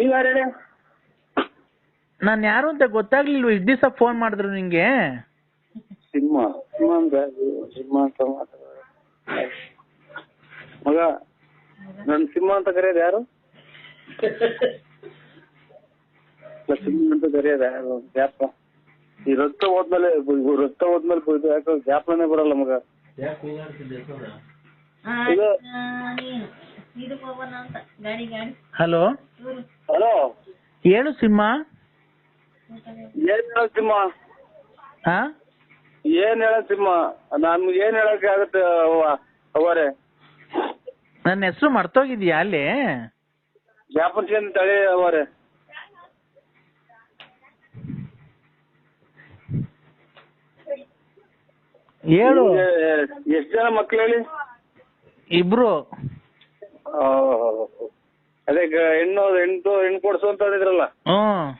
ನೀವ್ ಯಾರು ಹೇಳಿ? ನಾನು ಯಾರು ಅಂತ ಗೊತ್ತಾಗ್ಲಿಲ್ವ? ಇಷ್ಟು ದಿವಸ ಫೋನ್ ಮಾಡಿದ್ರು ನಿಂಗೆ. ಸಿಂಹ. ಸಿಂಹ ಅಂತ ಸಿಂಹ ಅಂತ ಮಾತಾಡೋದು. ಮಗ ನನ್ ಸಿಂಹ ಅಂತ ಕರೆಯೋದು ಯಾರು? ಇಲ್ಲ, ಸಿಂಹ ಅಂತ ಕರೆಯೋದು ಯಾರು? ಗ್ಯಾಪ ಈ ರಕ್ತ ಹೋದ್ಮೇಲೆ ಇವ್ ರಕ್ತ ಹೋದ್ಮೇಲೆ ಇದು ಯಾಕೋ ಗ್ಯಾಪನೇ ಬರಲ್ಲ ಮಗ. ಇದು ಹಲೋ? ಹಲೋ? ಏನು ಸಿಂಹ? ಏನ್ ಹೇಳ ಸಿಂಹ? ಹಾ? ಏನ್ ಹೇಳ ಸಿಂಹ? ನಮ್ಗೆ ಏನ್ ಹೇಳಕ್ ಆಗತ್ತೆ ಅವರೇ ನನ್ನ ಹೆಸರು ಮರ್ತೋಗಿದ್ಯಾ ಅಲ್ಲಿ? ಜ್ಞಾಪನ ತಳಿ ಅವರೇ ಹೇಳು. ಎಷ್ಟ್ ಜನ ಮಕ್ಳು ಹೇಳಿ? ಇಬ್ರು. ಅದೇ ಗ- ಹೆಣ್ಣು ಹೆಣ್ಣು ಹೆಣ್ಣು ಕೊಡ್ಸು ಅಂತ ಹೇಳಿದ್ರಲ್ಲ ಹ್ಮ್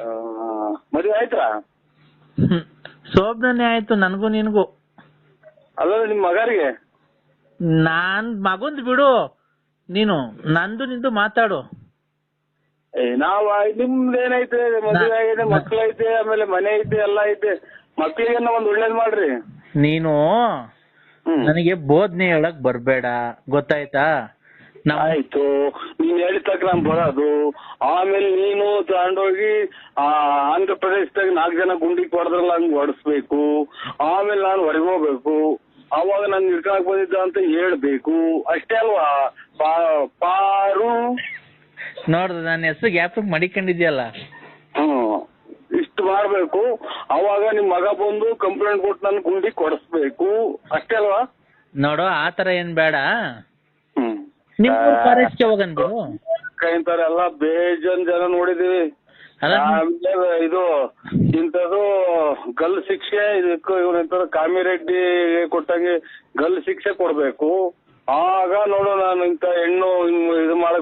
ಆ, ಮದ್ವೆ ಆಯ್ತಾ. ಶೋಭನೆ ಆಯ್ತು ನನಗೂ ನಿನ್ಗೂ. ಅಲ್ಲ ನಿಮ್ ಮಗರಿಗೆ? ನಾನ್ ಮಗುಂದ್ ಬಿಡು. ನೀನು ನಂದು ನಿಂದು ಮಾತಾಡು. ಏ, ನಾವ್ ನಿಮ್ದೇನೈತೆ ಮದ್ವೆ ಆಗಿದೆ ಮಕ್ಳೈತೆ ಆಮೇಲೆ ಮನೆ ಐತೆ ಎಲ್ಲ ಐತೆ. ಮಕ್ಳಿಗೆ ಒಂದ್ ಒಳ್ಳೇದ್ ಮಾಡ್ರಿ. ನೀನು ಹ್ಮ್. ನನಗೆ ಬೋಧನೆ ಹೇಳಕ್ ಬರ್ಬೇಡ. ಗೊತ್ತಾಯ್ತಾ? ಆಯ್ತು. ನೀನ್ ಹೇಳಿದ ತಕ್ಕ ನಾನ್ ಬರೋದು. ಆಮೇಲೆ ನೀನು ತಗೊಂಡೋಗಿ ಆ ಆಂಧ್ರ ಪ್ರದೇಶದಾಗ ನಾಲ್ಕು ಜನ ಗುಂಡಿ ಹೊಡೆದ್ರಲ್ಲ ಹಂಗ್ ಹೊಡಿಸ್ಬೇಕು. ಆಮೇಲೆ ನಾನು ಹೊರಗೆ ಹೋಗ್ಬೇಕು ಅವಾಗ ನಾನು ಹಿಡ್ಕೊಳಕ್ ಬಂದಿದ್ದ ಅಂತ ಹೇಳ್ಬೇಕು. ಅಷ್ಟೇ ಅಲ್ವಾ? ಪಾರು. ನೋಡ್ರಿ ನನ್ನ ಹೆಸರು ಗ್ಯಾಪ್ ಮಡಿಕೊಂಡಿದ್ಯಲ್ಲ. ಹ್ಮ್. ಇಷ್ಟು ಮಾಡ್ಬೇಕು. ಅವಾಗ ನಿಮ್ ಮಗ ಬಂದು ಕಂಪ್ಲೇಂಟ್ ಕೊಟ್ಟು ನನ್ ಗುಂಡಿ ಕೊಡಿಸ್ಬೇಕು. ಅಷ್ಟೇ ಅಲ್ವಾ? ನೋಡು ಆತರ ಏನ್ ಬೇಡ. ನಿಮ್ ಫಾರೆಸ್ಟ್ ಇಂಥವ್ರೆಲ್ಲ ಬೇಜನ್ ಜನ ನೋಡಿದೀವಿ. ಅಲ್ಲ ಆಮೇಲೆ ಇದು ಇಂಥದ್ದು ಗಲ್ ಶಿಕ್ಷೆ ಇದಕ್ಕೂ ಕಾಮಿ ಕಾಮಿರೆಡ್ಡಿ ಕೊಟ್ಟಂಗೆ ಗಲ್ ಶಿಕ್ಷೆ ಕೊಡ್ಬೇಕು. ಆಗ ನೋಡೋಣ ನಾನು ಇಂಥ ಹೆಣ್ಣು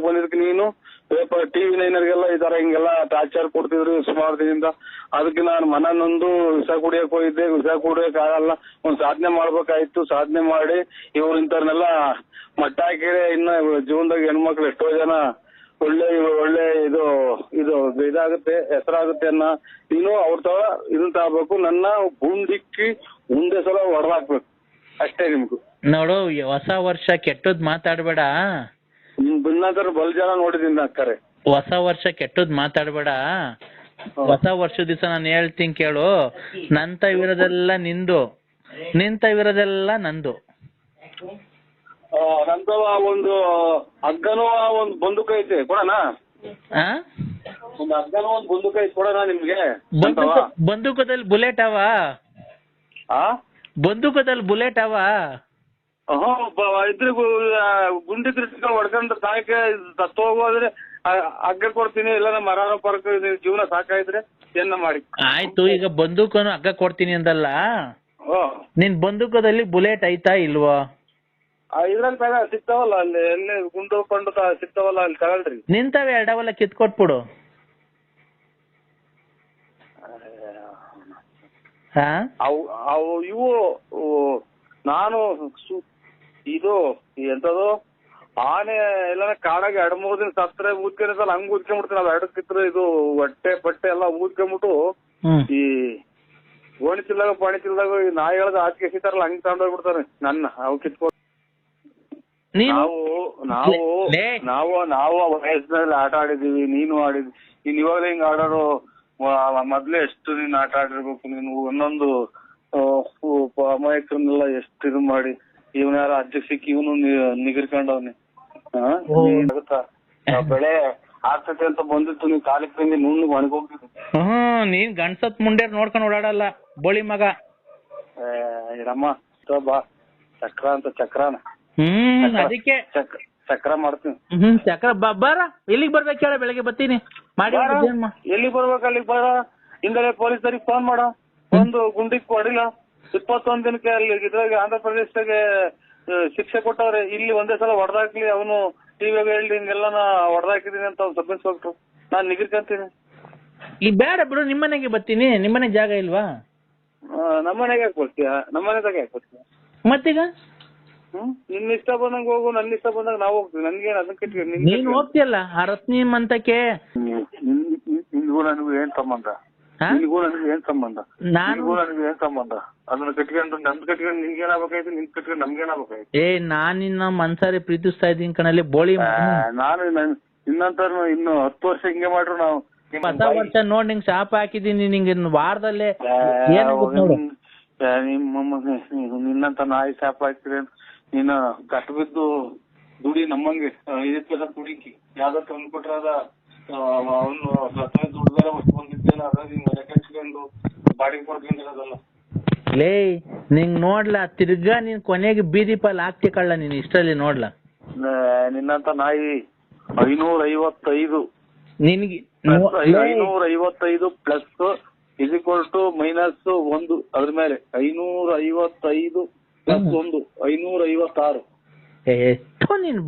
ಹಿಂಗ್ ಬಂದಿದ್ಕೆ ನೀನು? ಪೇಪರ್ ಟಿವಿ ನೈನರ್ಗೆಲ್ಲ ಈ ತರ ಹಿಂಗೆಲ್ಲ ಟಾರ್ಚರ್ ಕೊಡ್ತಿದ್ರು ಸುಮಾರು ದಿನದಿಂದ. ಅದಕ್ಕೆ ನಾನು ಮನ ನೊಂದು ವಿಷ ಕುಡಿಯಕ್ ಹೋಗಿದ್ದೆ. ವಿಷ ಕುಡಿಯಕ್ ಆಗಲ್ಲ. ಒಂದ್ ಸಾಧನೆ ಮಾಡ್ಬೇಕಾಯ್ತು. ಸಾಧನೆ ಮಾಡಿ ಇವ್ರ ಇಂಥವ್ರನ್ನೆಲ್ಲ ಮಟ್ಟ ಹಾಕಿದ್ರೆ ಇನ್ನ ಜೀವನದಾಗ ಹೆಣ್ಮಕ್ಳು ಎಷ್ಟೋ ಜನ ಒಳ್ಳೆ ಒಳ್ಳೆ ಇದು ಇದು ಇದಾಗುತ್ತೆ, ಹೆಸರಾಗುತ್ತೆ ಅನ್ನ ನೀನು ಅವ್ರ ತರ ಇದನ್ನ ತಗೋಬೇಕು. ನನ್ನ ಗುಂಡಿಕ್ಕಿ ಮುಂದೆ ಸಲ ಹೊಡೆದಾಕ್ಬೇಕು. ಅಷ್ಟೇ ನಿಮ್ಗೂ. ನೋಡು, ಹೊಸ ವರ್ಷ ಕೆಟ್ಟದ್ ಮಾತಾಡ್ಬೇಡ. ನಿಮ್ ಬಿನ್ನಾಕರ್ ಬಲ್ ಜನ ನೋಡಿದೀನಿ ಅಕ್ಕರೆ ಹೊಸ ವರ್ಷ ಕೆಟ್ಟದ್ ಮಾತಾಡ್ಬೇಡ. ಹೊಸ ವರ್ಷದ ದಿವಸ ನಾನು ಹೇಳ್ತೀನಿ ಕೇಳು. ನಂತ ಇರೋದೆಲ್ಲ ನಿಂದು. ನಿಂತ ಇರೋದೆಲ್ಲ ನಂದು. ನಂತವ ಒಂದು ಹಗ್ಗನೂ ಆ ಒಂದು ಬಂದೂಕ ಐತೆ ಕೊಡೋಣ? ಆ? ಒಂದು ಹಗ್ಗನೂ ಒಂದು ಬಂದೂಕ ಐತೆ ಕೊಡೋಣ ನಿಮ್ಗೆ? ಬಂದೂಕ ಬಂದೂಕದಲ್ಲಿ ಬುಲೆಟ್ ಅವ? ಆ? ಬಂದೂಕದಲ್ಲಿ ಬುಲೆಟ್ ಅವ? ಬ- ಇದ್ರೆ ಗುಂಡಿ ತಿರ್ಸ್ಕೊಂಡು ಹೊಡ್ಕೊಂಡು ಸಾಯಕ್ಕೆ ಸತ್ತು ಹೋಗೋದ್ರೆ ಹಗ್ಗ ಕೊಡ್ತೀನಿ ಇಲ್ಲ ನಮ್ಮ ಮರ ಪರಕ ಜೀವನ ಸಾಕಾಯ್ತ್ರೆ ಏನ ಮಾಡಿ? ಆಯ್ತು ಈಗ ಬಂದೂಕನು ಹಗ್ಗ ಕೊಡ್ತೀನಿ ಅಂದಲ್ಲ? ನಿನ್ ಬಂದೂಕದಲ್ಲಿ ಬುಲೆಟ್ ಐತಾ ಇಲ್ವಾ? ಇದ್ರಲ್ಲಿ ತಗ ಸಿಗ್ತಾವಲ್ಲ ಅಲ್ಲಿ ಎಲ್ಲಿ ಗುಂಡು ಕೊಂಡು ತ- ಸಿಗ್ತಾವಲ್ಲ ಅಲ್ಲಿ ತಗೊಳ್ರಿ. ನಿಂತವೆ ಎರಡವಲ್ಲ ಕಿತ್ಕೊಟ್ಬಿಡು. ಹಾ ಅವು ಇವು ನಾನು ಇದು ಎಂತದು? ಆನೆ ಎಲ್ಲ ಕಾಡಾಗ ಎರಡ್ ಮೂರ್ ದಿನ ಸತ್ರೆ ಊದ್ಕೊಂಡಿರ್ತಲ್ಲ ಹಂಗ ಊದ್ಕೊಂಡ್ಬಿಡ್ತೀನಿ ಅದು ಎರಡು ಕಿತ್ರೆ ಇದು ಹೊಟ್ಟೆ ಪಟ್ಟೆ ಎಲ್ಲ ಊದ್ಕೊಂಡ್ಬಿಟ್ಟು ಈ ಓಣಿಸಿಲ್ದಾಗ ಪಣಿಸಿಲ್ದಾಗ ಈ ನಾಯಿಗಳದ ಆಚೆ ಎಸಿತಾರಲ್ಲ ಹಂಗ್ ತಗೊಂಡೋಗ್ಬಿಡ್ತಾರೆ ನನ್ನ ಅವು ಕಿತ್ಕೊಂಡು ನಾವು ನಾವು ನಾವು ನಾವು ವಯಸ್ಸಿನಲ್ಲಿ ಆಟ ಆಡಿದೀವಿ ನೀನು ಆಡಿದ್ವಿ ನೀನ್ ಇವಾಗಲೇ ಹಿಂಗ್ ಆಡೋರು ಮೊದ್ಲೇ ಎಷ್ಟು ನೀನ್ ಆಟ ಆಡಿರ್ಬೇಕು ನೀನು ಒಂದೊಂದು ಅಮಾಯಕನ್ನೆಲ್ಲ ಅಮಾಯಕರನ್ನೆಲ್ಲ ಎಷ್ಟು ಇದು ಮಾಡಿ ಇವನ ಯಾರ ಅಧ್ಯಕ್ಷ ಸಿಕ್ಕಿ ಇವನು ನಿಗಿರ್ಕೊಂಡವ್ನಿ. ಬೆಳೆ ಆಗ್ತೈತೆ ಅಂತ ಬಂದಿತ್ತು ನೀವು ಕಾಲಕ್ಕೆ ತಂದಿ ನುಣ್ಣು ಒಣಗೋಗ್ತಿದ್ದೆ ಹ್ಮ್ ನೀನ್ ಗಂಡ್ಸತ್ ಮುಂಡೇರ್ ನೋಡ್ಕೊಂಡ್ ಓಡಾಡಲ್ಲ ಬೋಳಿ ಮಗ. ರಮ್ಮ ಬಾ. ಚಕ್ರ ಅಂತ ಚಕ್ರಾನ. ಹ್ಮ್ ಚಕ್ರ. ಅದಕ್ಕೆ. ಚಕ್ರ ಚಕ್ರ ಮಾಡ್ತೀನಿ. ಹ್ಮ್ ಚಕ್ರ ಬಾರ. ಇಲ್ಲಿಗೆ ಬರ್ಬೇಕು ಹೇಳ ಬೆಳಗ್ಗೆ ಬರ್ತೀನಿ. ಮಾಡಿ ಎಲ್ಲಿಗ್ ಬರ್ಬೇಕು ಅಲ್ಲಿಗೆ ಬರ? ಹಿಂದಲೇ ಪೊಲೀಸರಿಗೆ ಫೋನ್ ಮಾಡ. ಒಂದು ಗುಂಡಿಗೆ ಕೊಡಿಲ್ಲ ಇಪ್ಪತ್ತೊಂದ್ ದಿನಕ್ಕೆ ಅಲ್ಲಿ ಇದ್ರಾಗ ಆಂಧ್ರ ಪ್ರದೇಶದಾಗೆ ಶಿಕ್ಷೆ ಕೊಟ್ಟವ್ರೆ ಇಲ್ಲಿ ಒಂದೇ ಸಲ ಹೊಡೆದಾಕ್ಲಿ ಅವನು ಟಿವಿಯಾಗ ಹೇಳಿ ಹಿಂಗೆಲ್ಲ ನಾ ಹೊಡೆದಾಕಿದೀನಿ ಅಂತ ಅವ್ನು ಸಬ್ ಇನ್ಸ್ಪೆಕ್ಟರ್ ನಾನ್ ನಿಗಿರ್ಕಂತೀನಿ ಈ ಬೇಡ ಬಿಡು ನಿಮ್ಮನೆಗೆ ಬರ್ತೀನಿ ನಿಮ್ಮನೆ ಜಾಗ ಇಲ್ವಾ ನಮ್ಮನೆಗೆ ಯಾಕೆ ಬರ್ತೀಯ ನಮ್ಮನೆದಾಗ ಯಾಕೆ ಬರ್ತೀಯ ಮತ್ತೀಗ ಹ್ಮ್ ನಿನ್ನ ಇಷ್ಟ ಬಂದಂಗ ಹೋಗು ನನ್ನ ಇಷ್ಟ ಬಂದಾಗ ನಾವು ಹೋಗ್ತೀವಿ ನನ್ಗೇನ್ ಅದನ್ನ ಕಟ್ಟಿ ನಿನ್ ನೀನ್ ಹೋಗ್ತಿಯಲ್ಲ ಆ ರತ್ನಿ ಮಂತಕ್ಕೆ ನಿನ್ಗೂ ನನಗೂ ಏನ್ ಸಂಬಂಧ? ನಿನ್ಗೂ ನನಗೂ ಏನ್ ಸಂಬಂಧ? ನಾನು ನಿನ್ಗೂ ನನಗೂ ಏನ್ ಸಂಬಂಧ? ಅದನ್ನ ಕಟ್ಕೊಂಡು ನಂದ್ ಕಟ್ಕೊಂಡು ನಿನ್ಗೇನಾಗ್ಬೇಕಾಯ್ತು ನಿನ್ ಕಟ್ಕೊಂಡು ನಮ್ಗೇನಾಗ್ಬೇಕಾಯ್ತು ಏ ನಾನ್ ನಿನ್ನ ಮನ್ಸಾರಿ ಪ್ರೀತಿಸ್ತಾ ಇದ್ದೀನಿ ಕಣಲ್ಲಿ ಬೋಳಿ ಆ, ನಾನು ನನ್- ನಿನ್ನಂತ ಇನ್ನು ಹತ್ತು ವರ್ಷ ಹಿಂಗೆ ಮಾಡ್ರು ನಾವು. ನಿಮ್ ಹೊಸ ಬಾಯಿ- ವರ್ಷ ನೋಡ್ ನಿಂಗ್ ಶಾಪ ಹಾಕಿದೀನಿ ನಿಂಗೆ ಇನ್ನು ವಾರದಲ್ಲೇ ಆ, ಏನಾಗುತ್ತೆ ನೋಡು. ಆ, ನಿಮ್ಮ ನಿನ್ನಂತ ನಾಯಿ ಶಾಪ ಹಾಕಿದ್ರೆ ನೀನು ಕಟ್ ಬಿದ್ದು ದುಡಿ ನಮ್ಮಂಗೆ. ಇದಕ್ಕೆಲ್ಲ ದುಡಿಕಿ. ಯಾವ್ದೋ ತಂದು ಕೊಟ್ರೆ ಅದ ಅವನು ದುಡ್ಡು ಅದ ಬಾಡಿಗೆ ಕೊಡ್ಕೊಂಡಿರೋದಲ್ಲ. ಲೇ ನಿಂಗ್ ನೋಡ್ಲಾ ತಿರ್ಗಾ ನೀನ್ ಕೊನೆಗೆ ಬೀದಿ ಪಾಲ್ ಹಾಕ್ತಿ ಕಳ್ಳ ನೀನ್ ಇಷ್ಟರಲ್ಲಿ ನೋಡ್ಲಾ. ನಿನ್ನಂತ ನಾಯಿ ಐನೂರ ಐವತ್ತೈದು ನಿನ್ಗೆ ನೋ- ಲೇ, ಐನೂರ ಐವತ್ತೈದು plus is equal to minus ಒಂದು ಅದ್ರ ಮೇಲೆ ಐನೂರ ಐವತ್ತೈದು ಪ್ಲಸ್ ಒಂದು ಐನೂರ ಐವತ್ತಾರು ಏ, ಥು, ನೀನ್